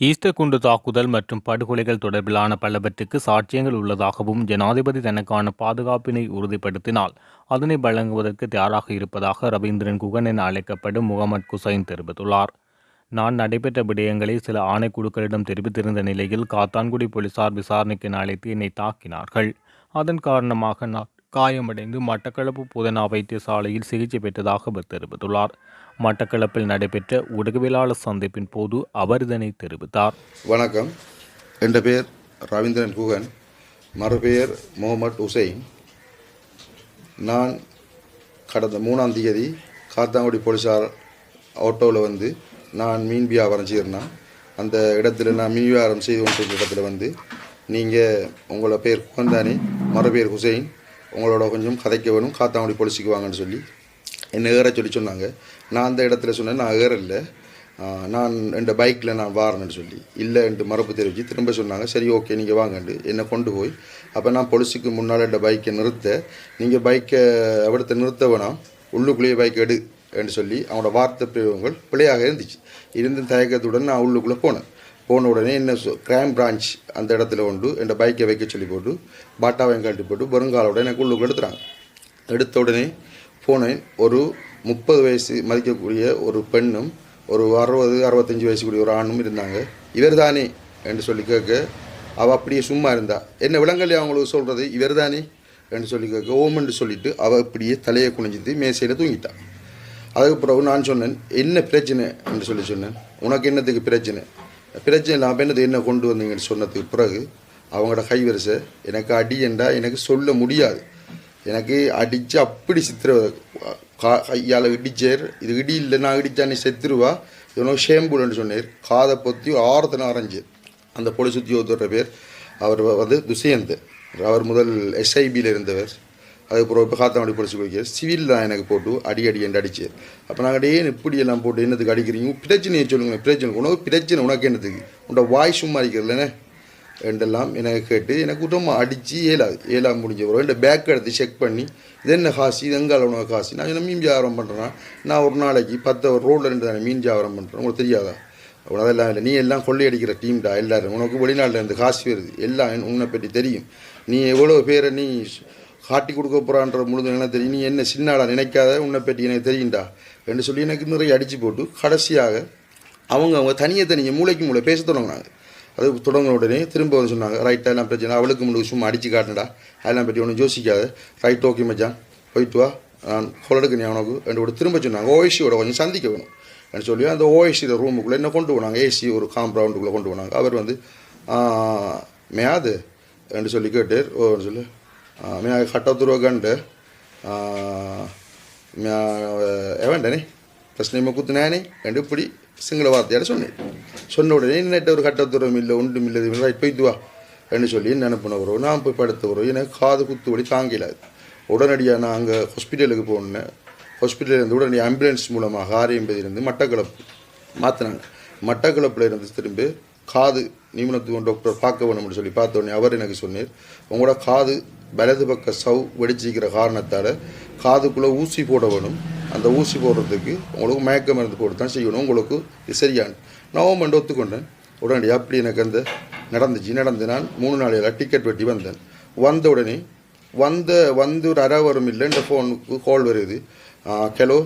Easter குண்டு தாக்குதல் மற்றும் படுகொலைகள் தொடர்பிலான பலவற்றுக்கு சாட்சியங்கள் உள்ளதாகவும் ஜனாதிபதி தனக்கான பாதுகாப்பினை உறுதிப்படுத்தினால் அதனை வழங்குவதற்கு தயாராக இருப்பதாக ரவீந்திரன் குகன் என அழைக்கப்படும் முகமது குசைன் தெரிவித்துள்ளார். நான் நடைபெற்ற விடயங்களை சில ஆணைக்குழுக்களிடம் தெரிவித்திருந்த நிலையில் காத்தான்குடி போலீசார் விசாரணைக்கு அழைத்து என்னை தாக்கினார்கள். அதன் காரணமாக நான் காயமடைந்து மட்டக்களப்பு புதனா வைத்தியசாலையில் சிகிச்சை பெற்றதாக அவர் தெரிவித்துள்ளார். மட்டக்களப்பில் நடைபெற்ற ஊடகவியலாளர் சந்திப்பின் போது அவர் இதனை தெரிவித்தார். வணக்கம். என்ற பேர் ரவீந்திரன் குகன். மறுபெயர் முகமது உசைன். நான் கடந்த மூணாம் தேதி காத்தாங்குடி போலீஸார் ஆட்டோவில் வந்து நான் மீன் வியாபாரம் செய்கிறேன் அந்த இடத்துல நான் மீன் வியாபாரம் செய்து கொண்டிருந்த இடத்துல வந்து நீங்கள் உங்களோட பேர் குகன் தானே மறுபெயர் ஹுசைன் உங்களோட கொஞ்சம் கதைக்க வேணும் காத்தாங்குடி போலீஸுக்கு வாங்கன்னு சொல்லி என்னை ஏற சொல்லி சொன்னாங்க. நான் அந்த இடத்துல சொன்னேன் நான் ஏறல. நான் என் பைக்கில் நான் வாரேன்னு சொல்லி. இல்லை என்று மறுப்பு தெரிவித்து திரும்ப சொன்னாங்க. சரி ஓகே நீங்கள் வாங்கண்டு. என்னை கொண்டு போய். அப்போ நான் பொலிஸுக்கு முன்னால் என் பைக்கை நிறுத்த நீங்கள் பைக்கை அவிடத்தை நிறுத்த வேணாம். உள்ளுக்குள்ளேயே பைக் எடு என்று சொல்லி அவனோட வார்த்தை பிரயோகங்கள் பிழையாக இருந்துச்சு. இருந்த தயக்கத்துடன் நான் உள்ளுக்குள்ளே போனேன். போன உடனே என்ன கிரைம் பிரான்ச் அந்த இடத்துல உண்டு என் பைக்கை வைக்க சொல்லி போட்டு பாட்டாவையும் கழட்டி போட்டு வருங்காலோட எனக்கு உள்ளுக்குள்ளே எடுத்துகிறாங்க எடுத்த உடனே போனேன். ஒரு முப்பது வயசு மதிக்கக்கூடிய ஒரு பெண்ணும் ஒரு அறுபது அறுபத்தஞ்சு வயசுக்குரிய ஒரு ஆணும் இருந்தாங்க. இவர் தானே என்று சொல்லி கேட்க அவள் அப்படியே சும்மா இருந்தா. என்ன விலங்கல்லையா அவங்களுக்கு சொல்கிறது இவர் தானே என்று சொல்லி கேட்க ஓமென்று சொல்லிட்டு அவள் அப்படியே தலையை குனிஞ்சிட்டு மேசையில் தூங்கிட்டான் அதுக்கு பிறகு நான் சொன்னேன் என்ன பிரச்சனை? என்று சொல்லி சொன்னேன். உனக்கு என்னத்துக்கு பிரச்சனை? பிரச்சனை இல்லாமல் என்னது? என்ன கொண்டு வந்தீங்கன்னு சொன்னதுக்கு பிறகு அவங்களோட கைவரிசை எனக்கு அடி என்றால் எனக்கு சொல்ல முடியாது. எனக்கு அடித்து அப்படி சித்திரவதை. கா கையால் இடிச்சார். இது இடி இல்லை நான் இடித்தா நீ செத்துருவா இவனோ ஷேம்புலன்னு சொன்னார். காதை பொத்தி ஆரத்தனை அரைஞ்சு அந்த போலீஸ் உத்தியோகத்தோட பேர். அவர் வந்து துஷ்யந்த். அவர் முதல் எஸ்ஐபியில் இருந்தவர். அதுக்கப்புறம் இப்போ காத்தாமடி போலீஸ் போய்க்க சிவில் தான் எனக்கு போட்டு அடி அடி என்று அடிச்சு அப்போ நாங்கள் அடியே இப்படி எல்லாம் போட்டு என்னத்துக்கு அடிக்கிறீங்க? பிரச்சனையை சொல்லுங்க பிரச்சனை உனக்கு பிரச்சனை உனக்கு என்னத்துக்கு? உன்னோட வாய் சும்மா அடிக்கிறதுலனே என்றெல்லாம் எனக்கு கேட்டு எனக்கு குடும்பம் அடித்து ஏழாது ஏழாம் முடிஞ்ச பிறகு இந்த பேக் எடுத்து செக் பண்ணி இது என்ன காசு இது எங்கே அளவு காசு? நான் என்ன மீன் வியாபாரம் பண்ணுறேன் நான் ஒரு நாளைக்கு பத்து ரோடில் ரெண்டு தானே மீன் வியாபாரம் பண்ணுறேன் உங்களுக்கு தெரியாதா? அவ்வளோ அதெல்லாம் இல்லை. நீ எல்லாம் கொள்ளையடிக்கிற டீம்டா எல்லாரும். உனக்கு வெளிநாட்டில் இருந்து காசு வருது. எல்லாம் உன்னை பற்றி தெரியும். நீ எவ்வளோ பேரை நீ காட்டி கொடுக்க போகிறான்ற முழுது என்ன தெரியும். நீ என்ன சின்னாடா நினைக்காத? உன்னை பற்றி எனக்கு தெரியும்டா என்று சொல்லி எனக்கு நிறைய அடித்து போட்டு கடைசியாக அவங்க அவங்க தனியை தனியை மூளைக்கு மூளை பேச தொடங்கினாங்க. அது தொடங்கின உடனே திரும்ப வந்து சொன்னாங்க ரைட் எல்லாம் பிரச்சனை அவளுக்கு முன்னாடி சும்மா அடிச்சு காட்டினடா. அதெல்லாம் பற்றி ஒன்றும் யோசிக்காது. ரைட் ஓகே மச்சான். போயிட்டு வா. நான் கொலடுக்கு நீ அவனுக்கு. ரெண்டு கூட திரும்ப சொன்னாங்க. ஓஎஸ்சியோட கொஞ்சம் சந்திக்க வேணும். என்று சொல்லி அந்த ஓஎஸ்சியில் ரூமுக்குள்ளே என்ன கொண்டு போனாங்க? ஏசி ஒரு காம்பவுண்டுக்குள்ளே கொண்டு போனாங்க. அவர் வந்து மேயாது என்று சொல்லி கேட்டு ஓன்னு சொல்லி. மே கட்டத்துருவ கண்டு. எவன்டனே பிரச்சனை குத்துனானே என்று இப்படி சிங்கள வார்த்தையாட சொன்னேன். சொன்ன உடனே என்னட்ட ஒரு கட்டத்துறவும் இல்லை ஒன்றும் இல்லை ரைட் போய்த்து வா. என்று சொல்லி நினைப்பின வரும் நான் போய் படுத்த வரும் எனக்கு காது குத்து வழி தாங்கலாது உடனடியாக நான் அங்கே ஹாஸ்பிட்டலுக்கு போனேன். ஹாஸ்பிட்டலேருந்து உடனே ஆம்புலன்ஸ் மூலமாக ஆரியம்பதியிலிருந்து மட்டக்களப்பு மாற்றினாங்க மட்டக்களப்பில் இருந்து திரும்பி காது நிபுணத்துவம் டாக்டர் பார்க்க வேணும்னு சொல்லி பார்த்த உடனே அவர் எனக்கு சொன்னார் உங்களோட காது வலது பக்க சவ் வெடிச்சிக்கிற காரணத்தால் காதுக்குள்ளே ஊசி போட வேணும். அந்த ஊசி போடுறதுக்கு உங்களுக்கு மயக்க மருந்து போட்டு தான் செய்யணும். உங்களுக்கு சரியான நான் என்று ஒத்துக்கொண்டேன். உடனடியாக அப்படி எனக்கு அந்த நடந்துச்சு. நடந்து நான் மூணு நாளையில் டிக்கெட் வெட்டி வந்தேன். வந்த உடனே வந்த வந்து ஒரு அரை வரும் இல்லை இந்த ஃபோனுக்கு கால் வருது. ஹலோ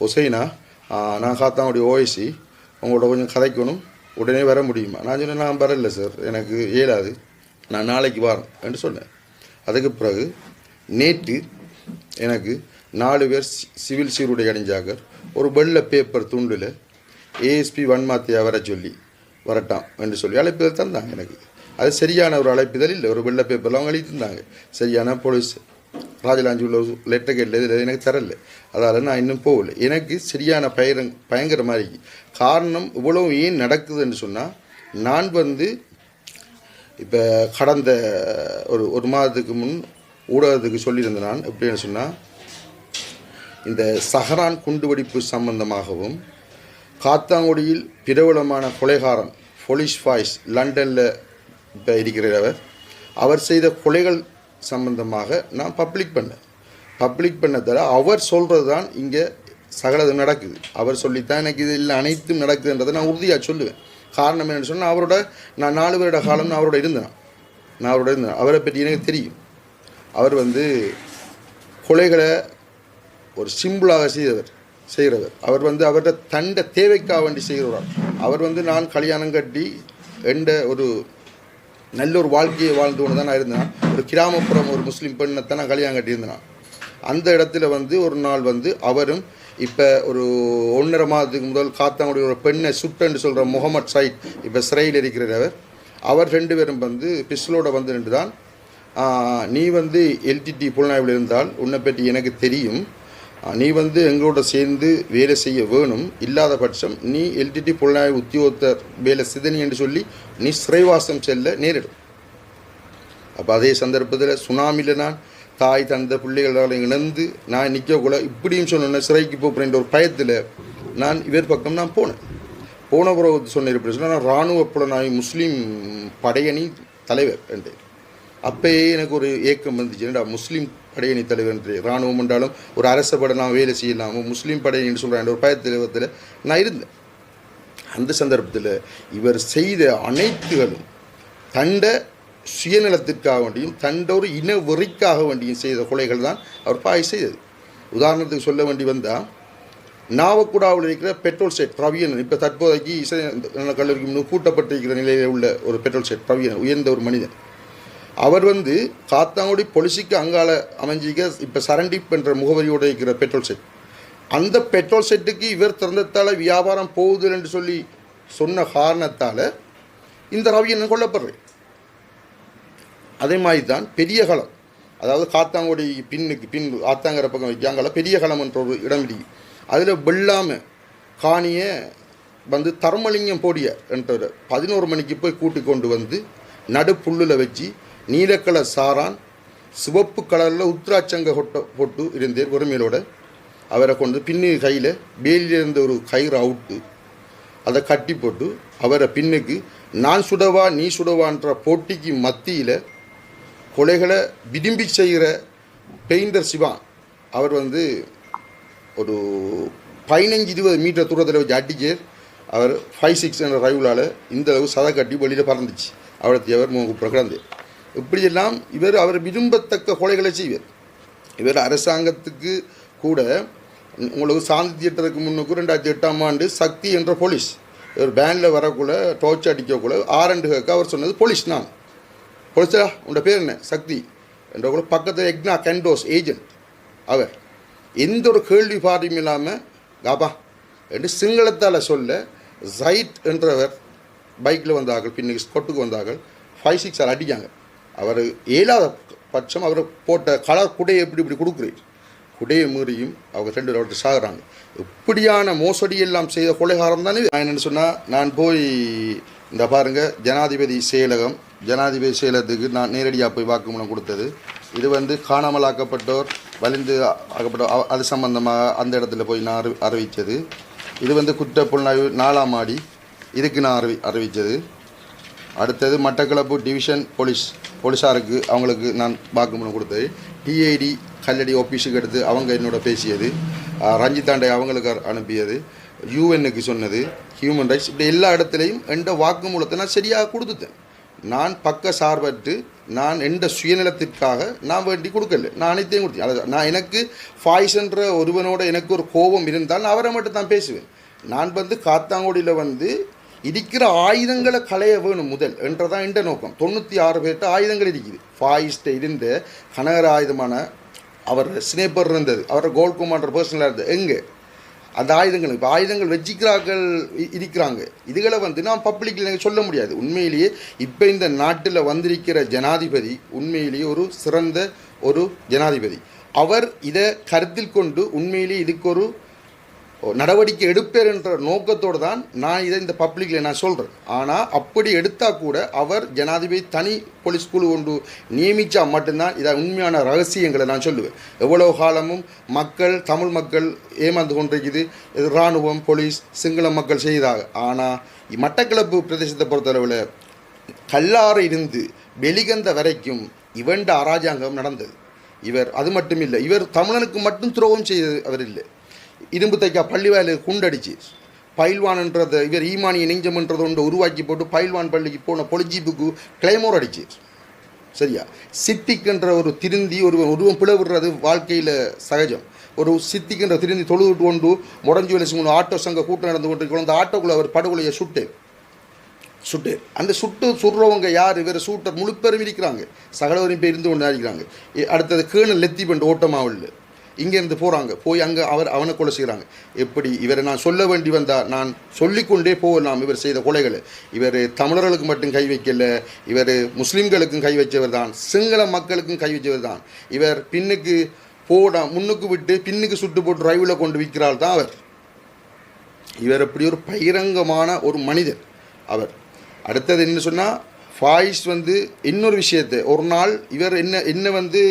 ஹுசைனா நான் காத்தாவுடைய ஓஎஸ்சி உங்களோட கொஞ்சம் கதைக்கணும். உடனே வர முடியுமா? நான் சொன்னேன் நான் வரல சார் எனக்கு இயலாது. நான் நாளைக்கு வரேன் என்று சொன்னேன். அதுக்கு பிறகு நேற்று எனக்கு நாலு பேர் சிவில் சீருடை அணிஞ்சாக ஒரு வெள்ளை பேப்பர் துண்டில் ஏஎஸ்பி வன்மாத்தியா வர சொல்லி வரட்டாம் என்று சொல்லி அழைப்புதல் தந்தாங்க எனக்கு. அது சரியான ஒரு அழைப்புதல் இல்லை ஒரு வெள்ளை பேப்பரில் அவங்க அழைத்திருந்தாங்க சரியான போலீஸ் ராஜலாஞ்சி உள்ள லெட்டர் கேட்டில் இதில் எனக்கு தரல. அதால் நான் இன்னும் போகல. எனக்கு சரியான பயிர பயங்கர மாதிரி. காரணம் இவ்வளவு ஏன் நடக்குதுன்னு சொன்னால் நான் வந்து இப்போ கடந்த ஒரு ஒரு மாதத்துக்கு முன் ஊடகத்துக்கு சொல்லியிருந்தேன் நான் எப்படின்னு சொன்னால் இந்த சஹரான் குண்டுவெடிப்பு சம்பந்தமாகவும் காத்தாங்குடியில் பிரபலமான கொலைகாரன் போலீஸ் ஃபாய்ஸ் லண்டனில் இப்போ இருக்கிறவர் அவர். செய்த கொலைகள் சம்பந்தமாக நான் பப்ளிக் பண்ணேன். பப்ளிக் பண்ணதால் அவர் சொல்கிறது தான் இங்கே சகலது நடக்குது. அவர் சொல்லித்தான் எனக்கு இது இல்லை அனைத்தும் நடக்குதுன்றதை நான் உறுதியாக சொல்லுவேன். காரணம் என்னென்னு சொன்னால் அவரோட நான் நாலு வருட காலம் நான் அவரோட இருந்தேன். நான் அவரோட இருந்தேன். அவரை பற்றி எனக்கு தெரியும். அவர் வந்து கொலைகளை ஒரு சிம்பிளாக செய்தவர். செய்கிறவர் அவர் வந்து அவரோட தண்ட தேவைக்காக வேண்டி செய்கிறவர் அவர். வந்து நான் கல்யாணம் கட்டி எந்த ஒரு நல்ல ஒரு வாழ்க்கையை வாழ்ந்து கொண்டு தான் நான் இருந்தேன். ஒரு கிராமப்புறம் ஒரு முஸ்லீம் பெண்ணை தான் நான் கல்யாணம் கட்டியிருந்தேன். அந்த இடத்துல வந்து ஒரு நாள் வந்து அவரும் இப்போ ஒரு ஒன்றரை மாதத்துக்கு முதல் காத்தாங்குடி ஒரு பெண்ணை சுட்டன்னு சொல்கிற முகமது சைட் இப்போ சிறையில் இருக்கிறவர் அவர். ரெண்டு பேரும் வந்து பிஸ்லோட வந்து நின்று தான் நீ வந்து எல்டிடி புலனாய்வில் இருந்தால் உன்னை பற்றி எனக்கு தெரியும். நீ வந்து எங்களோட சேர்ந்து வேலை செய்ய வேணும். இல்லாத பட்சம் நீ எல்டிடி புலனாய்வு உத்தியோகத்தர் வேலை சிதனி என்று சொல்லி நீ சிறைவாசம் செல்ல நேரிடும். அப்போ அதே சந்தர்ப்பத்தில் சுனாமியில் நான் தாய் தந்த பிள்ளைகளால் இணைந்து நான் நிற்கக்குள்ள இப்படியும் சொன்னேன் சிறைக்கு போகிறேன்ற ஒரு பயத்தில் நான் இவர் பக்கம் நான் போனேன். போன பிறகு சொன்ன எப்படி சொன்னால் நான் இராணுவ புலனாய் முஸ்லீம் படையணி தலைவர் என்று அப்பயே எனக்கு ஒரு ஏக்கம் வந்துச்சு என்னடா முஸ்லீம் படையணி தலைவர் என்று இராணுவம் என்றாலும் ஒரு அரச படலாம் வேலை செய்யலாம் முஸ்லீம் படையணின்னு சொல்கிறாங்க ஒரு பயத்தில் நான் இருந்தேன். அந்த சந்தர்ப்பத்தில் இவர் செய்த அனைத்துகளும் தண்ட சுயநலத்திற்காக வேண்டியும் தண்ட ஒரு இன வெறிக்காக வேண்டியும் செய்த கொலைகள் தான் அவர் பாய் செய்தது. உதாரணத்துக்கு சொல்ல வேண்டி வந்தால் நாவக்குடாவில் இருக்கிற பெட்ரோல் செட் பிரவியன் இப்போ தற்போதைக்கு இசை கல்லூரிக்கு முன்பு கூட்டப்பட்டிருக்கிற நிலையில் உள்ள ஒரு பெட்ரோல் செட் பிரவியன் உயர்ந்த ஒரு மனிதன். அவர் வந்து காத்தாங்குடி பொலிசிக்கு அங்கால அமைஞ்சிக்க இப்போ சரண்டிப் என்ற முகவரியோடு இருக்கிற பெட்ரோல் செட் அந்த பெட்ரோல் செட்டுக்கு இவர் திறந்தத்தால் வியாபாரம் போகுது என்று சொல்லி சொன்ன காரணத்தால் இந்த ரவியன் கொல்லப்படுறேன் அதே மாதிரி தான் பெரிய களம். அதாவது காத்தாங்குடி பின்னுக்கு பின் ஆத்தாங்கர பக்கம் வைக்காங்கள பெரிய களம் என்ற ஒரு இடம் இருக்கு அதில் வெள்ளாம காணிய வந்து தர்மலிங்கம் போடிய என்ற பதினோரு மணிக்கு போய் கூட்டி கொண்டு வந்து நடு புல்லில் வச்சு நீலக்கலர் சாரான் சிவப்பு கலரில் உத்ராச்சங்க கொட்ட போட்டு இருந்தேன் ஒருமையிலோட அவரை கொண்டு பின்னு கையில் வேலியில் இருந்த ஒரு கயிறு அவுட்டு. அதை கட்டி போட்டு அவரை பின்னுக்கு நான் சுடவா நீ சுடவான்ற போட்டிக்கு மத்தியில் கொலைகளை விரும்பி செய்கிற பெயிண்டர் சிவா. அவர் வந்து ஒரு பதினஞ்சு இருபது மீட்டர் தூரத்தில் வச்சு அடிச்சு அவர் ஃபைவ் சிக்ஸ் என்ற ரைவலால் இந்த அளவு சதை கட்டி வெளியில் பறந்துச்சு. அவரை அவர் மூணு கிடந்து இப்படியெல்லாம் இவர் அவர் விரும்பத்தக்க கொலைகளை செய்வார். இவர் அரசாங்கத்துக்கு கூட உங்களுக்கு சாந்தி தியேட்டருக்கு முன்னுக்கு ரெண்டாயிரத்தி எட்டாம் ஆண்டு சக்தி என்ற போலீஸ் இவர் பேனில் வரக்குள்ள டோர்ச் அடிக்கக்குள்ள ஆரண்டு கேட்க அவர் சொன்னது போலீஸ் நான். போலீஸா உன்னோட பேர் என்ன? சக்தி என்ற கூட பக்கத்தில் எக்னா கெண்டோஸ் ஏஜென்ட் அவர். எந்த ஒரு கேள்வி பாரியும் இல்லாமல் காபா என்று சிங்களத்தால் சொல்ல ஜைட் என்றவர் பைக்கில் வந்தார்கள் பின்னுக்கு ஸ்கொட்டுக்கு வந்தார்கள் ஃபைவ் சிக்ஸ் ஆர் அடிக்காங்க அவர் ஏழாத பட்சம் அவர் போட்ட கலர் குடையை எப்படி இப்படி கொடுக்குறீர்? குடையை மீறியும் அவங்க ரெண்டு அவர்கிட்ட சாகுறாங்க. இப்படியான மோசடி எல்லாம் செய்த கொலைகாரம் தானே நான் என்னென்னு சொன்னால் நான் போய் இந்த பாருங்க ஜனாதிபதி செயலகம் ஜனாதிபதி செயலகத்துக்கு நான் நேரடியாக போய் வாக்குமூலம் கொடுத்தது. இது வந்து காணாமலாக்கப்பட்டோர் வலிந்து ஆக்கப்பட்டோர் அது சம்பந்தமாக அந்த இடத்துல போய் நான் அறி அறிவித்தது. இது வந்து குற்ற புலனாய்வு நாலாம் ஆடி. இதுக்கு நான் அறிவி அறிவித்தது. அடுத்தது மட்டக்களப்பு டிவிஷன் போலீஸ் போலீஸாருக்கு அவங்களுக்கு நான் வாக்குமூலம் கொடுத்தது. டிஐடி கல்லடி ஆஃபீஸுக்கு எடுத்து அவங்க என்னோட பேசியது. ரஞ்சித்தாண்டை அவங்களுக்கு அனுப்பியது. யூஎன்னுக்கு சொன்னது. ஹியூமன் ரைட்ஸ் இப்படி எல்லா இடத்துலையும் எந்த வாக்குமூலத்தை நான் சரியாக கொடுத்துட்டேன். நான் பக்க சார்பற்று நான் எந்த சுயநலத்திற்காக நான் வேண்டி கொடுக்கல. நான் அனைத்தையும் கொடுத்தேன். அதாவது நான் எனக்கு ஃபாய்ஸ்ன்ற ஒருவனோட எனக்கு ஒரு கோபம் இருந்தால் நான் அவரை மட்டும் தான் பேசுவேன். நான் வந்து காத்தாங்குடியில் வந்து இருக்கிற ஆயுதங்களை களைய வேணும் முதல் என்றதான் என்ற நோக்கம். தொண்ணூற்றி ஆறு பேர்கிட்ட ஆயுதங்கள் இருக்குது ஃபாயிஸ்ட இருந்த கனகர ஆயுதமான அவர் ஸ்னேப்பர் இருந்தது. அவர் கோல் கமாண்டர் பர்சனலாக இருந்தது. எங்கே? அந்த ஆயுதங்கள். இப்போ ஆயுதங்கள் வச்சிக்கிறார்கள் இருக்கிறாங்க இதுகளை வந்து நான் பப்ளிக்கில் எனக்கு சொல்ல முடியாது. உண்மையிலேயே இப்போ இந்த நாட்டில் வந்திருக்கிற ஜனாதிபதி உண்மையிலேயே ஒரு சிறந்த ஒரு ஜனாதிபதி. அவர் இதை கருத்தில் கொண்டு உண்மையிலேயே இதுக்கு ஒரு நடவடிக்கை எடுப்பேர் என்ற நோக்கத்தோடு தான் நான் இதை இந்த பப்ளிக்கில் நான் சொல்கிறேன் ஆனால் அப்படி எடுத்தால் கூட அவர் ஜனாதிபதி தனி போலீஸ் குழு கொண்டு நியமித்தா மட்டும்தான் இதை உண்மையான ரகசியங்களை நான் சொல்லுவேன். எவ்வளோ காலமும் மக்கள் தமிழ் மக்கள் ஏமாந்து கொண்டிருக்குது. இது இராணுவம் போலீஸ் சிங்கள மக்கள் செய்தாக ஆனால் மட்டக்களப்பு பிரதேசத்தை பொறுத்தளவில் கல்லாறு இருந்து வெளிகந்த வரைக்கும் இவண்ட அராஜாங்கம் நடந்தது. இவர் அது மட்டும் இல்லை இவர் தமிழனுக்கு மட்டும் துரோகம் செய்தது அவர் இல்லை. இரும்பு தைக்கா பள்ளிவாயில் குண்டடிச்சு. பயில்வான்ன்றத இவர் ஈமானிய நெஞ்சம்ன்றதை ஒன்று உருவாக்கி போட்டு பயில்வான் பள்ளிக்கு போன பொலிஜிப்புக்கு கிளைமோர் அடிச்சு. சரியா? சித்திக்கின்ற ஒரு திருந்தி ஒரு உருவம் பிளவுடுறது வாழ்க்கையில் சகஜம். ஒரு சித்திக்கின்ற திருந்தி தொழுதுட்டு கொண்டு முடஞ்சு வேலை செய்யணும் ஆட்டோ சங்க கூட்டம் நடந்து கொண்டு அந்த ஆட்டோக்குள்ள அவர் படுகொலையை சுட்டு. சுட்டு. அந்த சுட்டு சுடுறவங்க யார்? இவர் சூட்டர் முழுப்பெரும் இருக்கிறாங்க. சகலவரும் பேர் இருந்து கொண்டு இருக்கிறாங்க. அடுத்தது கேணல் லெத்தி பண்ணு ஓட்டமாவில் இங்கேருந்து போகிறாங்க போய் அங்கே அவர் அவனை கொலை செய்கிறாங்க எப்படி இவரை நான் சொல்ல வேண்டி வந்தால் நான் சொல்லிக்கொண்டே போகலாம் இவர் செய்த கொலைகளை. இவர் தமிழர்களுக்கு மட்டும் கை வைக்கல. இவர் முஸ்லீம்களுக்கும் கை வச்சவர் தான். சிங்கள மக்களுக்கும் கை வச்சவர் தான். இவர் பின்னுக்கு போட முன்னுக்கு விட்டு பின்னுக்கு சுட்டு போட்டு ரைவில் கொண்டு விற்கிறாள் தான் அவர். இவர் அப்படி ஒரு பகிரங்கமான ஒரு மனிதர். அவர். அடுத்தது என்ன சொன்னால் ஃபாயிஸ் வந்து இன்னொரு விஷயத்தை ஒரு நாள் இவர் என்ன என்ன வந்து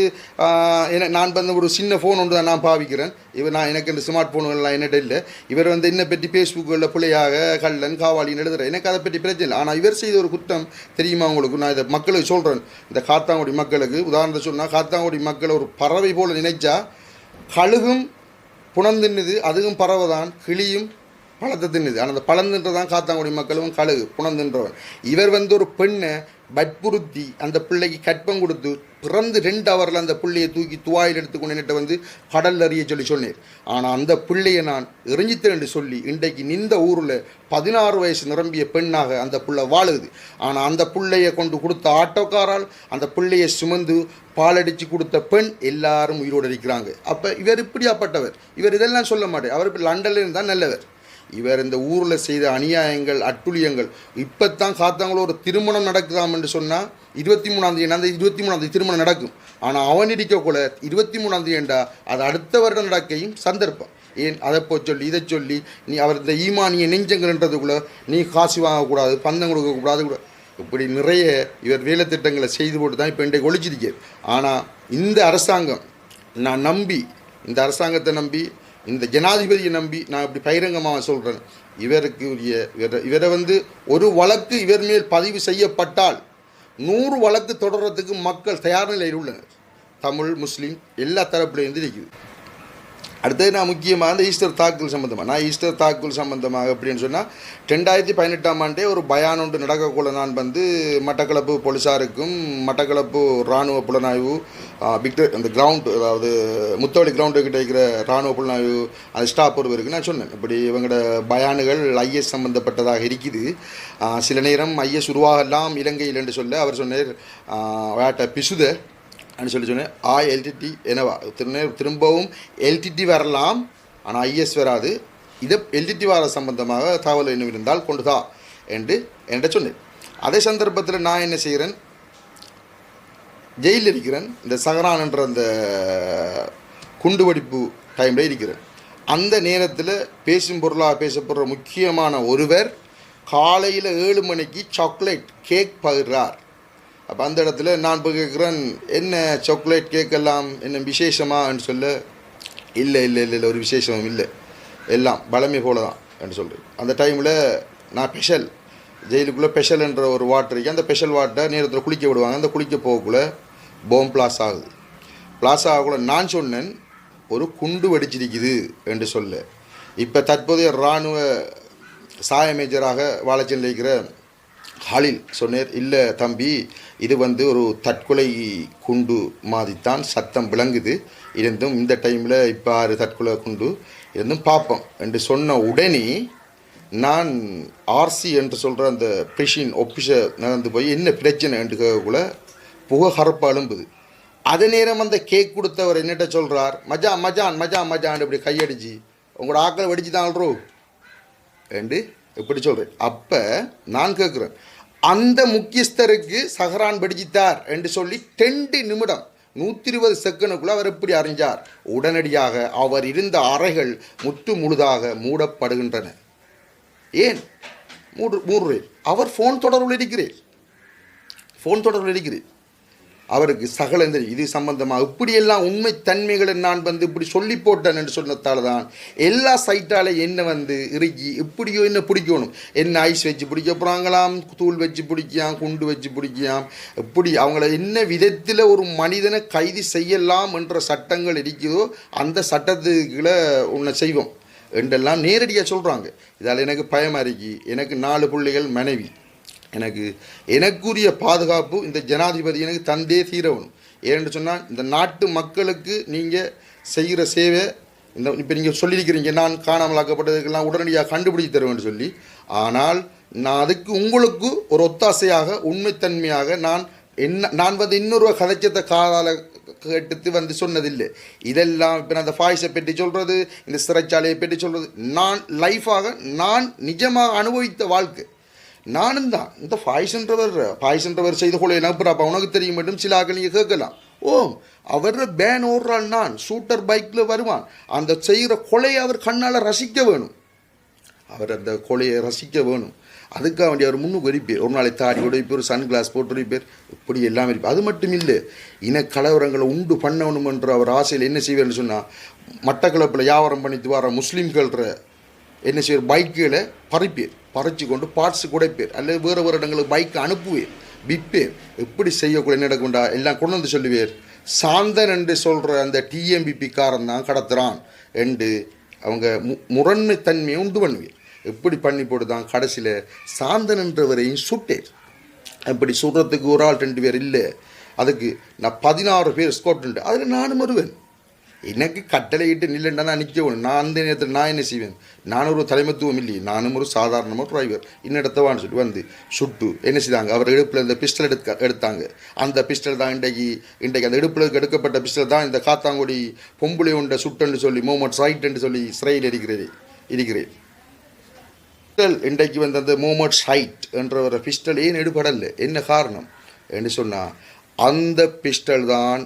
என்ன நான் வந்து ஒரு சின்ன ஃபோன் ஒன்று தான் நான் பாவிக்கிறேன். இவர் நான் எனக்கு இந்த ஸ்மார்ட் ஃபோனுகள்லாம் என்னட்ட இல்லை. இவர் வந்து என்னை பற்றி ஃபேஸ்புக்கில் பிள்ளையாக கள்ளன் காவாளின்னு எழுதுறேன் எனக்கு அதை பற்றி பிரச்சனை இல்லை. ஆனால் இவர் செய்த ஒரு குற்றம் தெரியுமா உங்களுக்கு? நான் இதை மக்களுக்கு சொல்கிறேன் இந்த காத்தாங்குடி மக்களுக்கு உதாரணத்தை சொன்னால் காத்தாங்குடி மக்கள் ஒரு பறவை போல் நினைச்சா கழுகும் புணம் அதுவும் பறவை தான் கிளியும் பழத்தை தின்னுது ஆனால் அந்த பழம் தின்றதான் காத்தாங்குடி மக்களும் கழுகு புணம் தின்றவன் இவர் வந்து ஒரு பெண்ணை வற்புறுத்தி அந்த பிள்ளைக்கு கற்பம் கொடுத்து பிறந்து ரெண்டு அவரில் அந்த பிள்ளையை தூக்கி துவாயில் எடுத்துக்கொண்டு என்னட்ட வந்து கடல் அறிய சொல்லி சொன்னேன். ஆனால் அந்த பிள்ளையை நான் எரிஞ்சித்தேன் என்று சொல்லி இன்றைக்கு நின்ற ஊரில் பதினாறு வயசு நிரம்பிய பெண்ணாக அந்த பிள்ளை வாழுது. ஆனால் அந்த பிள்ளையை கொண்டு கொடுத்த ஆட்டோக்காரால் அந்த பிள்ளையை சுமந்து பாலடிச்சு கொடுத்த பெண் எல்லாரும் உயிரோடு இருக்கிறாங்க. அப்போ இவர் இப்படியாப்பட்டவர். இவர் இதெல்லாம் சொல்ல மாட்டேன் அவர் இப்போ லண்டன்ல இருந்தால் நல்லவர். இவர் இந்த ஊரில் செய்த அநியாயங்கள் அட்டுழியங்கள் இப்போ தான் காத்தாங்களோ ஒரு திருமணம் நடக்குதாம் என்று சொன்னால் இருபத்தி மூணாம் தேதி அந்த இருபத்தி மூணாம் தேதி திருமணம் நடக்கும். ஆனால் அவன் இடிக்கக்குள்ள இருபத்தி மூணாம் தேதிண்டா அது அடுத்த வருடம் நடக்கையும் சந்தர்ப்பம். ஏன்? அதை போய் சொல்லி இதை சொல்லி நீ அவர் இந்த ஈமானிய நெஞ்சங்கள்ன்றதுக்குள்ள நீ காசு வாங்கக்கூடாது பந்தம் கொடுக்கக்கூடாது கூட. இப்படி நிறைய இவர் வேலை திட்டங்களை செய்து போட்டு தான் இப்போ இன்றைக்கு ஒழிச்சிருக்கார். ஆனால் இந்த அரசாங்கம் நான் நம்பி இந்த அரசாங்கத்தை நம்பி இந்த ஜனாதிபதியை நம்பி நான் இப்படி பகிரங்கமாக சொல்கிறேன் இவருக்கு உரிய இவரை இவரை வந்து ஒரு வழக்கு இவர் மேல் பதிவு செய்யப்பட்டால் நூறு வழக்கு தொடர்றதுக்கு மக்கள் தயார் நிலையில் உள்ளனர். தமிழ் முஸ்லீம் எல்லா தரப்புலேருந்து இருக்குது அடுத்தது நான் முக்கியமாக அந்த ஈஸ்டர் தாக்குதல் சம்மந்தமாக நான் ஈஸ்டர் தாக்குதல் சம்மந்தமாக அப்படின்னு சொன்னால் ரெண்டாயிரத்தி பதினெட்டாம் ஆண்டே ஒரு பயான் ஒன்று நடக்கக்குள்ள நான் வந்து மட்டக்களப்பு போலீஸாருக்கும் மட்டக்களப்பு இராணுவ புலனாய்வு பிக்டர் அந்த கிரவுண்ட் அதாவது முத்தவழி கிரவுண்டு கிட்ட இருக்கிற இராணுவ புலனாய்வு அந்த ஸ்டாப் ஒருவருக்கு நான் சொன்னேன். இப்படி இவங்களோட பயானுகள் ஐஎஸ் சம்மந்தப்பட்டதாக இருக்குது. சில நேரம் ஐஎஸ் உருவாகலாம் இலங்கையில் என்று சொல்ல அவர் சொன்னார். வேட்ட பிசுத அப்படின்னு சொல்லி சொன்னேன் ஆ எல்டிடி என்னவா? திரும்ப திரும்பவும் எல்டிடி வரலாம் ஆனால் ஐஎஸ் வராது. இதை எல்டிடி வர சம்பந்தமாக தகவல் இன்னும் இருந்தால் கொண்டு தா என்று என்கிட்ட சொன்னேன். அதே சந்தர்ப்பத்தில் நான் என்ன செய்கிறேன்? ஜெயிலில் இருக்கிறேன். இந்த சஹரான் என்ற அந்த குண்டுவெடிப்பு டைமில் இருக்கிறேன். அந்த நேரத்தில் பேசும் பொருளாக பேசப்படுற முக்கியமான ஒருவர் காலையில் ஏழு மணிக்கு சாக்லேட் கேக் பகிர்றார். அப்போ அந்த இடத்துல நான் இப்போ கேட்குறேன் என்ன சாக்லேட் கேக் எல்லாம் என்ன விசேஷமான்னு சொல்ல. இல்லை இல்லை இல்லை இல்லை ஒரு விசேஷமும் இல்லை. எல்லாம் பலமை போல தான் என்று சொல்கிறேன் அந்த டைமில் நான் ஸ்பெஷல் ஜெயிலுக்குள்ளே ஸ்பெஷல்ன்ற ஒரு வாட்டர் இருக்குது அந்த ஸ்பெஷல் வாட்டரை நேரத்தில் குளிக்க விடுவாங்க. அந்த குளிக்க போகக்குள்ளே போம் பிளாஸ் ஆகுது. பிளாஸ் ஆகக்குள்ள நான் சொன்னேன் ஒரு குண்டு வெடிச்சிருக்குது என்று சொல்ல. இப்போ தற்போதைய இராணுவ சாய மேஜராக வாழைச்சல் இருக்கிற ஹாலில் சொன்னார் இல்லை தம்பி இது வந்து ஒரு தற்கொலை குண்டு மாதிரித்தான் சத்தம் விளங்குது. இருந்தும் இந்த டைமில் இப்போ ஆறு தற்கொலை குண்டு. இருந்தும் பார்ப்போம். என்று சொன்ன உடனே நான் ஆர்சி என்று சொல்கிற அந்த பிஷின் ஒஃபிஷர் நடந்து போய் என்ன பிரச்சனை? என்று கேட்கக்குள்ள புகை கருப்பு எழும்புது. அதே நேரம் அந்த கேக் கொடுத்தவர் என்னட்ட சொல்கிறார் மஜா மஜான் மஜா மஜான் இப்படி கையடிச்சு உங்களோட ஆக்களை வெடிச்சு தான் என்று இப்படி சொல்கிறேன் அப்போ நான் கேட்குறேன் அந்த முக்கியஸ்தருக்கு சஹரான் படிச்சித்தார் என்று சொல்லி ரெண்டு நிமிடம் நூற்றி இருபது செகண்டுக்குள்ளே அவர் எப்படி அறிஞ்சார்? உடனடியாக அவர் இருந்த அறைகள் முத்து முழுதாக மூடப்படுகின்றன. ஏன்? மூன்று மூன்று அவர் ஃபோன் தொடர்பில் இருக்கிறேன். ஃபோன் தொடர்பில் இருக்கிறேன். அவருக்கு சகல இது சம்பந்தமாக இப்படியெல்லாம் உண்மை தன்மைகளை நான் வந்து இப்படி சொல்லி போட்டேன் என்று சொன்னதால் தான் எல்லா சைட்டால் என்ன வந்து இறுக்கி இப்படியோ என்ன பிடிக்கணும்? என்ன ஐஸ் வச்சு பிடிக்க போகிறாங்களாம் தூள் வச்சு பிடிக்கலாம் குண்டு வச்சு பிடிக்கலாம் இப்படி அவங்கள என்ன விதத்தில் ஒரு மனிதனை கைது செய்யலாம் என்ற சட்டங்கள் இருக்குதோ அந்த சட்டத்துக்குள்ளே உன்னை செய்வோம். என்றெல்லாம் நேரடியாக சொல்கிறாங்க இதால் எனக்கு பயமாக இருக்கு. எனக்கு நாலு பிள்ளைகள் மனைவி. எனக்கு எனக்குரிய பாதுகாப்பு இந்த ஜனாதிபதி எனக்கு தந்தே தீரவணும். ஏன்னு சொன்னால் இந்த நாட்டு மக்களுக்கு நீங்கள் செய்கிற சேவை இந்த இப்போ நீங்கள் சொல்லியிருக்கிறீங்க நான் காணாமலாக்கப்பட்டதுக்கெல்லாம் உடனடியாக கண்டுபிடிச்சு தருவேன்னு சொல்லி. ஆனால் நான் அதுக்கு உங்களுக்கு ஒரு ஒத்தாசையாக உண்மைத்தன்மையாக நான் என்ன நான் வந்து இன்னொரு கதைச்சத்தை காதால் கேட்டு வந்து சொன்னதில்லை. இதெல்லாம் இப்போ நான் அந்த ஃபாய்ஸை பற்றி சொல்கிறது இந்த சிறைச்சாலையை பற்றி சொல்கிறது நான் லைஃபாக நான் நிஜமாக அனுபவித்த வாழ்க்கை. நானும் தான். இந்த ஃபாய்ஸ்ன்றவர் ஃபாய்ஸ்ன்றவர் செய்த என்ன பிறப்பா? உனக்கு தெரியும் மட்டும் சில ஆக்கள் நீங்கள் கேட்கலாம். ஓம் அவர் பேன் ஓடுறாள் நான் ஷூட்டர் பைக்கில் வருவான். அந்த செய்கிற கொலையை அவர் கண்ணால் ரசிக்க வேணும். அவர் அந்த கொலையை ரசிக்க வேணும். அதுக்காக வேண்டிய அவர் முன்னுக்கு இருப்பார் ஒரு நாளை தாடி உடைப்பார் சன் கிளாஸ் போட்டு இருப்பார் இப்படி எல்லாம் இருப்பார் அது மட்டும் இல்லை இன கலவரங்களை உண்டு பண்ணணும் என்ற அவர் ஆசையில் என்ன செய்வார்னு சொன்னால் மட்டக்களப்பில் வியாபாரம் பண்ணிட்டு வர முஸ்லீம்கள்ற என்ன செய்வார்? பைக்குகளை பறிப்பேர் பறிச்சு கொண்டு பார்ட்ஸ் குடைப்பேர் அல்லது வேறு வேறு இடங்களுக்கு பைக்கை அனுப்புவேன். விற்பேன். எப்படி செய்யக்கூட என்ன நடக்கும்டா? எல்லாம் கொண்டு வந்து சொல்லுவேர் சாந்தன் என்று சொல்கிற அந்த டிஎம்பிபி காரன் தான் கடத்துறான் என்று அவங்க மு முரண்மை தன்மையை உண்டு பண்ணுவேன். எப்படி பண்ணி போட்டு தான் கடைசியில் சாந்தன் என்றவரையும் சுட்டேன். அப்படி சுடுறதுக்கு ஒரு ஆள் ரெண்டு பேர் இல்லை. அதுக்கு நான் பதினாறு பேர் ஸ்கோட் அதில் நானும் வருவேன் எனக்கு கட்டளையிட்டு நில்லுண்டா நான் நிற்கவேணும் நான் அந்த நேரத்தில் நான் என்ன செய்வேன்? நான் ஒரு தலைமத்துவம் இல்லையே. நானும் ஒரு சாதாரணமாக டிரைவர் இன்னிடத்தவான்னு சொல்லி வந்து சுட்டு என்ன செய்தாங்க? அவர் இடுப்பில் இந்த பிஸ்டல் எடுக்க எடுத்தாங்க. அந்த பிஸ்டல் தான் இன்றைக்கு இன்றைக்கு அந்த இடுப்பில் எடுக்கப்பட்ட பிஸ்டல் தான் இந்த காத்தாங்குடி பொம்புளை உண்ட சுட்டுன்னு சொல்லி மூமெண்ட் ரைட் என்று சொல்லி சிறையில் இருக்கிறது இருக்கிறேன். பிஸ்டல் இன்றைக்கு வந்து அந்த மூமெண்ட் ஹைட் என்ற ஒரு பிஸ்டல் ஏன் எடுபடலை? என்ன காரணம்? என்று சொன்னால் அந்த பிஸ்டல் தான்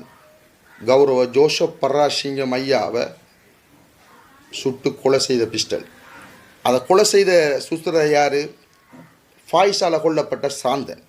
கௌரவ ஜோசப் பர்ராசிங்கம் ஐயாவை சுட்டு கொலை செய்த பிஸ்டல். அதை கொலை செய்த சுஸ்திர யார்? ஃபாய்ஸால் கொல்லப்பட்ட சாந்தன்.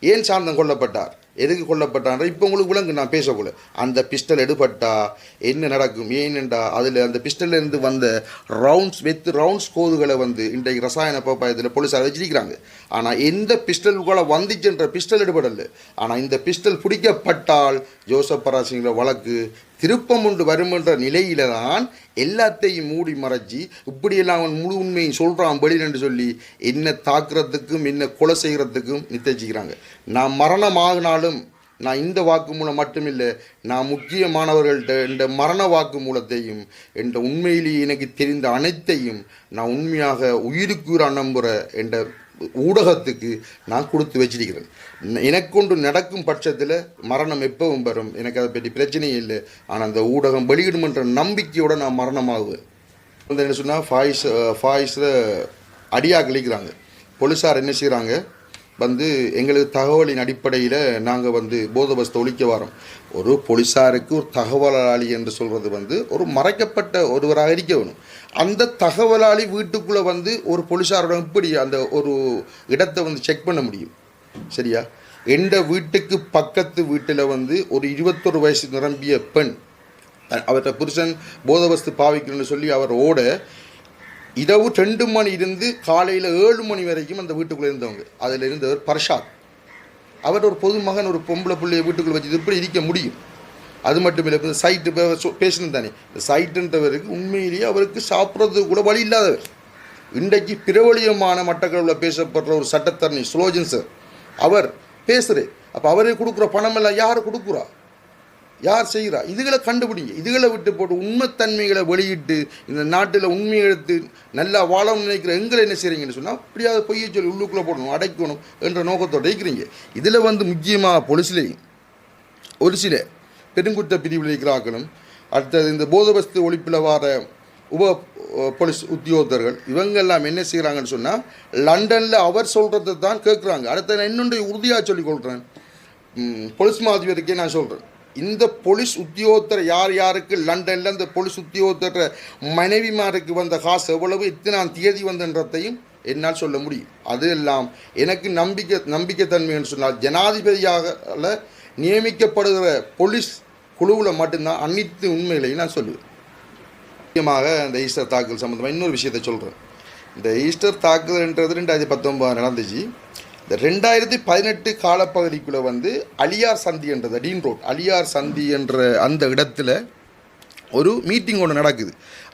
ஏன் சாந்தன் கொல்லப்பட்டார்? எதுக்கு கொல்லப்பட்டான் இப்போ உங்களுக்கு விளங்கு நான் பேசக்குள்ள அந்த பிஸ்டல் எடுபட்டா என்ன நடக்கும் ஏனென்றா அதில் அந்த பிஸ்டல்ல இருந்து வந்த ரவுண்ட்ஸ் வெத்து ரவுண்ட்ஸ் கோதுகளை வந்து இன்றைக்கு ரசாயன பப்பாயத்தில் போலீஸார் வச்சிருக்கிறாங்க. ஆனால் எந்த பிஸ்டல்களை வந்துச்சுன்ற பிஸ்டல் எடுபடல. ஆனால் இந்த பிஸ்டல் பிடிக்கப்பட்டால் ஜோசப் பராசிங்கிற வழக்கு திருப்பம் உண்டு வருமென்ற நிலையில தான் எல்லாத்தையும் மூடி மறைச்சி இப்படியெல்லாம் அவன் முழு உண்மையும் சொல்கிறான் வெளியிலன்னு சொல்லி என்ன தாக்குறதுக்கும் என்ன கொலை செய்கிறதுக்கும் நித்தச்சிக்கிறாங்க நான் மரணமாகினாலும் நான் இந்த வாக்கு மூலம் மட்டுமில்லை நான் முக்கியமானவர்கள்ட்ட இந்த மரண வாக்கு மூலத்தையும் என்ற உண்மையிலேயே எனக்கு தெரிந்த அனைத்தையும் நான் உண்மையாக உயிருக்குற நம்புகிற என்ற ஊடகத்துக்கு நான் கொடுத்து வச்சிருக்கிறேன். எனக்கொண்டு நடக்கும் பட்சத்தில் மரணம் எப்பவும் வரும். எனக்கு அதை பற்றி பிரச்சனையே இல்லை. ஆனால் அந்த ஊடகம் வெளியிடுமன்ற நம்பிக்கையோட நான் மரணமாகுவேன். வந்து என்ன சொன்னால் ஃபாய்ஸ் ஃபாய்ஸில் அடியாக கழிக்கிறாங்க போலீஸார் என்ன செய்கிறாங்க வந்து எங்களுக்கு தகவலின் அடிப்படையில் நாங்கள் வந்து போதபஸ்தை ஒழிக்க வரோம். ஒரு போலீஸாருக்கு ஒரு தகவலாளி என்று சொல்கிறது வந்து ஒரு மறைக்கப்பட்ட ஒருவராக இருக்க வேணும். அந்த தகவலாளி வீட்டுக்குள்ளே வந்து ஒரு போலீஸாரோட எப்படி அந்த ஒரு இடத்தை வந்து செக் பண்ண முடியும்? சரியா? எந்த வீட்டுக்கு பக்கத்து வீட்டில் வந்து ஒரு இருபத்தொரு வயசு நிரம்பிய பெண் அவர்கிட்ட புருஷன் போதவஸ்து பாவிக்கணும்னு சொல்லி அவர் ஓட இரவு ரெண்டு மணி இருந்து காலையில் ஏழு மணி வரைக்கும் அந்த வீட்டுக்குள்ளே இருந்தவங்க. அதில் இருந்தவர் பர்ஷாத். அவர் ஒரு பொதுமகன் ஒரு பொம்பளை பிள்ளைய வீட்டுக்குள்ளே வச்சு எப்படி இருக்க முடியும்? அது மட்டும் இல்லை இப்போ சைட்டு பேசணும் தானே. இந்த சைட்டுன்றவருக்கு உண்மையிலேயே அவருக்கு சாப்பிட்றது கூட வழி இல்லாதவர். இன்றைக்கு பிரபலியமான மட்டக்களவில் பேசப்படுற ஒரு சட்டத்தரணி சுலோஜன் சார். அவர் பேசுகிறேன் அப்போ அவரே கொடுக்குற பணமெல்லாம் யார் கொடுக்குறா? யார் செய்கிறா? இதுகளை கண்டுபிடிங்க. இதுகளை விட்டு போட்டு உண்மைத்தன்மைகளை வெளியிட்டு இந்த நாட்டில் உண்மையை எடுத்து நல்லா வாழணும்னு நினைக்கிற எங்களை என்ன செய்கிறீங்கன்னு சொன்னால் அப்படியாவது பொய்யை சொல்லி உள்ளுக்குள்ளே போடணும் அடைக்கணும் என்ற நோக்கத்தோடு இருக்கிறீங்க. இதில் வந்து முக்கியமாக பொலிசிலையும் ஒரு சில பெருங்குற்ற பிரிவில் இருக்கிறார்களும் அடுத்தது இந்த போதபஸ்து ஒழிப்பில் வர உப போலீஸ் உத்தியோகத்தர்கள் இவங்க எல்லாம் என்ன செய்கிறாங்கன்னு சொன்னால் லண்டனில் அவர் சொல்கிறத தான் கேட்குறாங்க. அடுத்த நான் இன்னொன்றை உறுதியாக சொல்லிக் கொள்கிறேன் போலீஸ் மாதிரிக்கே நான் சொல்கிறேன் இந்த போலீஸ் உத்தியோகத்தர் யார் யாருக்கு லண்டனில் இந்த போலீஸ் உத்தியோகத்தர் மனைவிமாருக்கு வந்த காசு எவ்வளவு இத்தனாம் தேதி வந்தன்றதையும் என்னால் சொல்ல முடியும். அது எல்லாம் எனக்கு நம்பிக்கை நம்பிக்கைத்தன்மைன்னு சொன்னால் ஜனாதிபதியாக நியமிக்கப்படுகிற போலீஸ் குழுவில் மட்டும்தான் அனைத்து உண்மைகளையும் நான் சொல்லுவேன். முக்கியமாக இந்த ஈஸ்டர் தாக்குதல் சம்மந்தமாக இன்னொரு விஷயத்தை சொல்கிறேன் இந்த ஈஸ்டர் தாக்குதல்ன்றது ரெண்டாயிரத்தி பத்தொம்பது நடந்துச்சு. இந்த ரெண்டாயிரத்தி பதினெட்டு காலப்பகுதிக்குள்ளே வந்து அலியார் சந்தி என்றது டீன் ரோட். அலியார் சந்தி என்ற அந்த இடத்துல ஒரு மீட்டிங் ஒன்று நடக்குது.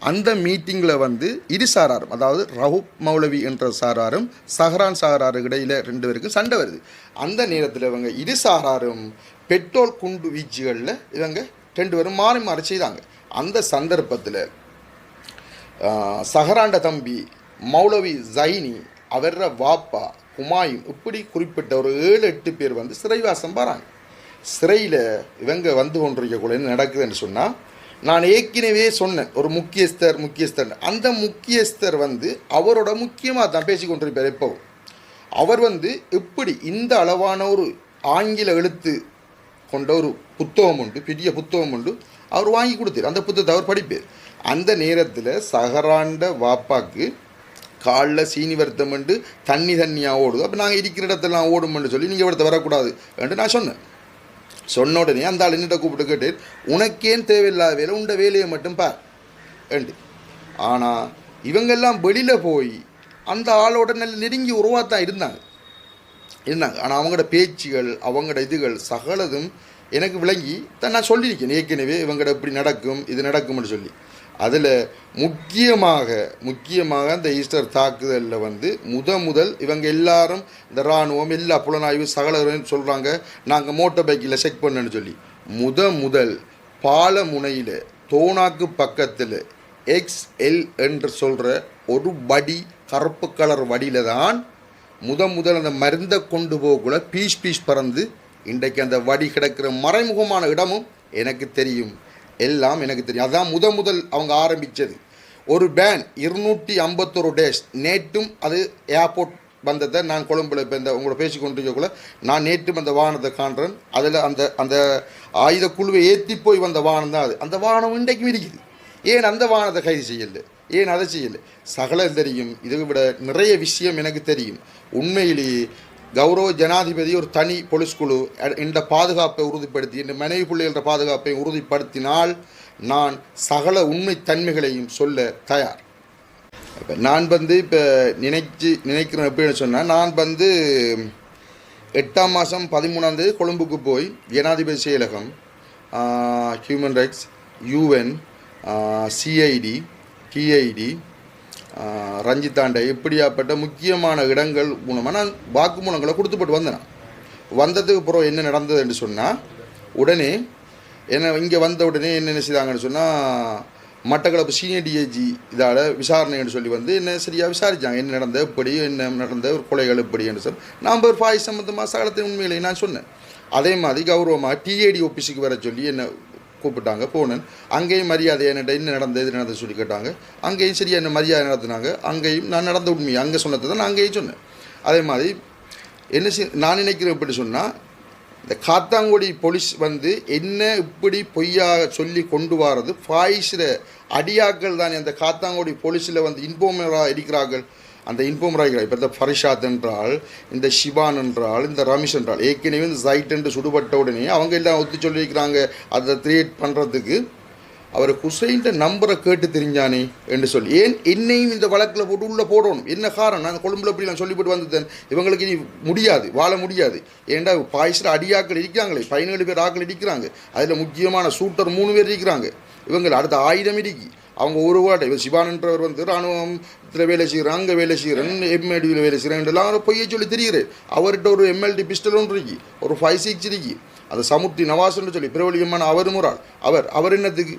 அந்த மீட்டிங்கில் வந்து இரு சாராரும் அதாவது ரஹூப் மௌலவி என்ற சாராரும் சஹரான் சாராரு இடையில் ரெண்டு பேருக்கும் சண்டை வருது. அந்த நேரத்தில் இவங்க இரு சாராரும் பெட்ரோல் குண்டு வீச்சுகளில் இவங்க ரெண்டு பேரும் மாறி மாறி செய்தாங்க. அந்த சந்தர்ப்பத்தில் சஹராண்ட தம்பி மௌலவி ஜைனி அவர வாப்பா குமாயும் இப்படி குறிப்பிட்ட ஒரு ஏழு எட்டு பேர் வந்து சிறைவாசம் போகிறாங்க சிறையில் இவங்க வந்து கொண்டிருக்கக்குள்ள என்ன நடக்குதுன்னு சொன்னால் நான் ஏற்கனவே சொன்னேன் ஒரு முக்கியஸ்தர் முக்கியஸ்தர் அந்த முக்கியஸ்தர் வந்து அவரோட முக்கியமாக தான் பேசி கொண்டிருப்பார் எப்போவும். அவர் வந்து எப்படி இந்த அளவான ஒரு ஆங்கில எழுத்து கொண்ட ஒரு புத்தகம் உண்டு பெரிய புத்தகம் உண்டு அவர் வாங்கி கொடுத்தார். அந்த புத்தகத்தை அவர் படிப்பார். அந்த நேரத்தில் சஹராண்ட வாப்பாக்கு காலில் சீனி வருத்தம் தண்ணி தண்ணியாக ஓடுது. அப்போ நாங்கள் இருக்கிற இடத்தெல்லாம் ஓடும்னு சொல்லி நீங்கள் இடத்த வரக்கூடாது என்று நான் சொன்னேன். சொன்ன உடனே அந்த ஆள் என்னிட்ட கூப்பிட்டு கேட்டேன் உனக்கேன் தேவையில்லாத வேலை உண்ட வேலையை மட்டும் பார். என்று. ஆனால் இவங்கெல்லாம் வெளியில் போய் அந்த ஆளோட நல்ல நெருங்கி உருவாத்தான் இருந்தாங்க. இருந்தாங்க. ஆனால் அவங்களோட பேச்சுகள் அவங்களோட இதுகள் சகலதும் எனக்கு விளங்கி தான் நான் சொல்லியிருக்கேன். ஏற்கனவே இவங்கள்ட இப்படி நடக்கும் இது நடக்கும்னு சொல்லி. அதில் முக்கியமாக முக்கியமாக அந்த ஈஸ்டர் தாக்குதலில் வந்து முத முதல் இவங்க எல்லாரும் இந்த இராணுவம் எல்லா புலனாய்வு சகலரும் சொல்கிறாங்க நாங்கள் மோட்டார் பைக்கில் செக் பண்ணுன்னு சொல்லி. முத முதல் பாலமுனையில் தோணாக்கு பக்கத்தில் எக்ஸ்எல் என்று சொல்கிற ஒரு வடி கருப்பு கலர் வடியில் தான் முத முதல் அந்த மருந்தை கொண்டு போகக்குள்ள பீஸ் பீஸ் பறந்து இன்றைக்கு அந்த வடி கிடக்கிற மறைமுகமான இடமும் எனக்கு தெரியும். எல்லாம் எனக்கு தெரியும். அதுதான் முத முதல் அவங்க ஆரம்பித்தது ஒரு பேன் இருநூற்றி ஐம்பத்தொரு டேஸ் நேற்றும் அது ஏர்போர்ட் வந்ததை நான் கொழும்பில் இப்போ இந்த உங்களோட பேசி கொண்டிருக்கக்குள்ள நான் நேற்றும் அந்த வாகனத்தை காண்றேன். அதில் அந்த அந்த ஆயுத குழுவை ஏற்றி போய் வந்த வாகனம் தான் அது. அந்த வாகனம் இன்றைக்கும் இருக்குது. ஏன் அந்த வாகனத்தை கைது செய்யலை? ஏன் அதை செய்யலை? சகலம் தெரியும். இதை விட நிறைய விஷயம் எனக்கு தெரியும். உண்மையிலேயே கௌரவ ஜனாதிபதி ஒரு தனி போலீஸ் குழு இந்த பாதுகாப்பை உறுதிப்படுத்தி இந்த மனைவி பிள்ளைகள பாதுகாப்பை உறுதிப்படுத்தினால் நான் சகல உண்மை தன்மைகளையும் சொல்ல தயார். இப்போ நான் வந்து இப்போ நினைச்சு நினைக்கிறேன் எப்படின்னு சொன்னால் நான் வந்து எட்டாம் மாதம் பதிமூணாம் தேதி கொழும்புக்கு போய் ஜனாதிபதி செயலகம் human rights UN CID TID ரஞ்சித்தாண்டை இப்படியாப்பட்ட முக்கியமான இடங்கள் மூலமாக நான் வாக்குமூலங்களை கொடுத்துப்பட்டு வந்தேன். வந்ததுக்கு அப்புறம் என்ன நடந்தது என்று சொன்னால் உடனே என்ன இங்கே வந்த உடனே என்ன செய்தாங்கன்னு சொன்னால் மட்டக்களப்பு சீனியர் டிஏஜி இதால் விசாரணைன்னு சொல்லி வந்து என்ன சரியாக விசாரித்தாங்க என்ன நடந்த எப்படி என்ன நடந்த ஒரு கொலைகள் எப்படி என்று சொல்லி. நான் ஒரு ஃபாய் சம்மந்தமாக சகலத்தின் உண்மையிலே நான் சொன்னேன். அதே மாதிரி கௌரவமாக டிஏடி ஆஃபீஸுக்கு வர சொல்லி என்ன கூப்பிட்டாங்க போனேன். அங்கேயும் மரியாதை என்னட்ட என்ன நடந்தது இது நடந்தது சொல்லி கேட்டாங்க. அங்கேயும் சரி என்ன மரியாதை நடத்துனாங்க. அங்கேயும் நான் நடந்த உண்மை அங்கே சொன்னதை தான் நான் அங்கேயும் சொன்னேன். அதே மாதிரி என்ன செய் நான் நினைக்கிறேன் எப்படி சொன்னால் இந்த காத்தாங்குடி போலீஸ் வந்து என்ன இப்படி பொய்யாக சொல்லி கொண்டு வரது ஃபாயிஸில் அடியாக்கள் தானே அந்த காத்தாங்குடி போலீஸில் வந்து இன்ஃபார்மராக இருக்கிறார்கள் அந்த இன்ஃபார்மராக இப்போ இந்த ஃபரிஷாத் என்றால் இந்த ஷிபான் என்றால் இந்த ரமேஷ் என்றால் ஏற்கனவே இந்த சைட் என்று சுடுபட்ட உடனே அவங்க எல்லாம் ஒத்து சொல்லியிருக்கிறாங்க. அதை கிரியேட் பண்ணுறதுக்கு அவர் ஹுசைன்ட நம்பரை கேட்டு தெரிஞ்சானே என்று சொல்லி. ஏன் என்னையும் இந்த வழக்கில் போட்டு உள்ளே போடணும்? என்ன காரணம்? நான் கொழும்புல இப்படி நான் சொல்லிவிட்டு வந்துட்டேன் இவங்களுக்கு இனி முடியாது வாழ முடியாது. ஏன்டா பாய்ஸில் அடியாக்கள் இருக்கிறாங்களே பதினேழு பேர் ஆக்கள் இருக்கிறாங்க. அதில் முக்கியமான சூட்டர் மூணு பேர் இருக்கிறாங்க. இவங்க அடுத்த ஆயுதம் இருக்கு அவங்க ஒரு வாட்டை இவர் சிவானன்றவர் வந்து இராணுவத்தில் வேலை செய்கிறேன் அங்கே வேலை செய்கிறேன் எம்ஏடியில் வேலை செய்கிறேன் எல்லாம் அவர் பொய்யை சொல்லி தெரியுறாரு அவர்கிட்ட ஒரு எம்எல்டி பிஸ்டல் ஒன்று இருக்கு ஒரு ஃபைவ் சிக்ஸ் இருக்கு. அந்த சமுர்த்தி நவாஸ்ன்னு சொல்லி பிரபலியமான அவர் ஒரு அவர் அவர் என்னத்துக்கு?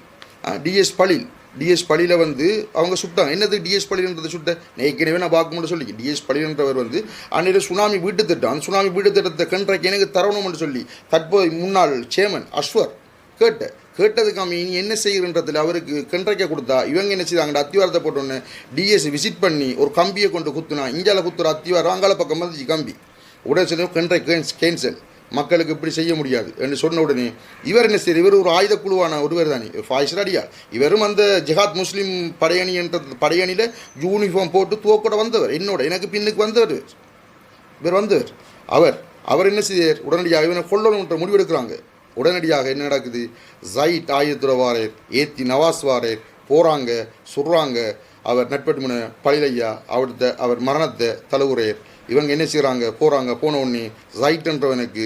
டிஎஸ் பலில். டிஎஸ் பள்ளியில் வந்து அவங்க சுட்டாங்க. என்னது டிஎஸ் பலின்றதை சுட்ட? நான் ஏற்கனவே நான் பார்க்கும்போது சொல்லி டிஎஸ் பலின்றவர் வந்து அன்னையில் சுனாமி வீட்டு திட்டம் அந்த சுனாமி வீட்டு திட்டத்தை கண்ட்ராக்ட் எனக்கு தரணும்னு சொல்லி தற்போது முன்னாள் சேமன் அஸ்வர் கேட்ட கேட்டதுக்கு அவன் இனி என்ன செய்கிறன்றதில் அவருக்கு கன்றைக்க கொடுத்தா இவங்க என்ன செய்தாங்க? அத்திவாரத்தை போட்டோன்னு டிஎஸ் விசிட் பண்ணி ஒரு கம்பியை கொண்டு குத்துனா இந்தியாவில் குத்துற அத்திவாரம் அங்கால பக்கம் வந்துச்சு கம்பி. உடனே சொல்லி கன்றை கேன்சல். மக்களுக்கு இப்படி செய்ய முடியாது. என்று சொன்ன உடனே இவர் என்ன செய்ய இவர் ஒரு ஆயுத குழுவான ஒருவர் தானே ஃபாய்ஸர் அடியா இவரும் அந்த ஜிஹாத் முஸ்லீம் படையணி என்ற படையணியில் யூனிஃபார்ம் போட்டு துவக்கூட வந்தவர். என்னோட எனக்கு பின்னுக்கு வந்தவர். இவர் வந்தவர். அவர் அவர் என்ன செய்தார்? உடனடியாக இவனை கொள்ளணுன்ற முடிவெடுக்கிறாங்க. உடனடியாக என்ன நடக்குது? ஜைட் ஆயுதத்துற வாரேர் ஏத்தி நவாஸ் வாரேர் போகிறாங்க சொல்கிறாங்க அவர் நட்பட்டுமன பழிலையா அவர்த்த அவர் மரணத்தை தழுவுறையர் இவங்க என்ன செய்கிறாங்க போகிறாங்க போன உடனே ஜைட்ன்றவனுக்கு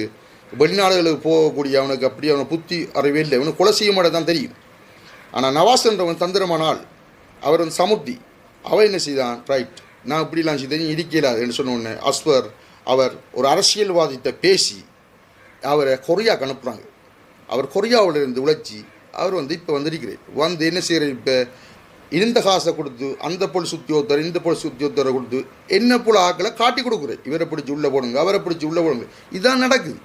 வெளிநாடுகளுக்கு போகக்கூடிய அவனுக்கு அப்படி அவனை புத்தி அறிவே இல்லை. இவனுக்கு கொலை செய்ய மாட்டே தான் தெரியும் ஆனால் நவாஸ்ன்றவன் தந்திரமானால் அவர் வந்து சமுர்த்தி அவன் என்ன செய்தான்? ரைட் நான் இப்படிலாம் செய்தேன் இடிக்கலாது என்று சொன்ன உடனே அஸ்வர் அவர் ஒரு அரசியல்வாதித்த பேசி அவரை கொரியாக்கு அனுப்புகிறாங்க அவர் கொரியாவில் இருந்து உழைச்சி அவர் வந்து இப்போ வந்திருக்கிறார். வந்து என்ன செய்கிறார் இப்போ? இருந்த காசை கொடுத்து அந்த போலீஸ் உத்தியோகத்தர் இந்த போலீஸ் உத்தியோகத்தரை கொடுத்து என்ன போல ஆக்களை காட்டி கொடுக்குறாரு. இவரை பிடிச்சி உள்ளே போடுங்க அவரை பிடிச்சி உள்ளே போடுங்க. இதுதான் நடக்குது.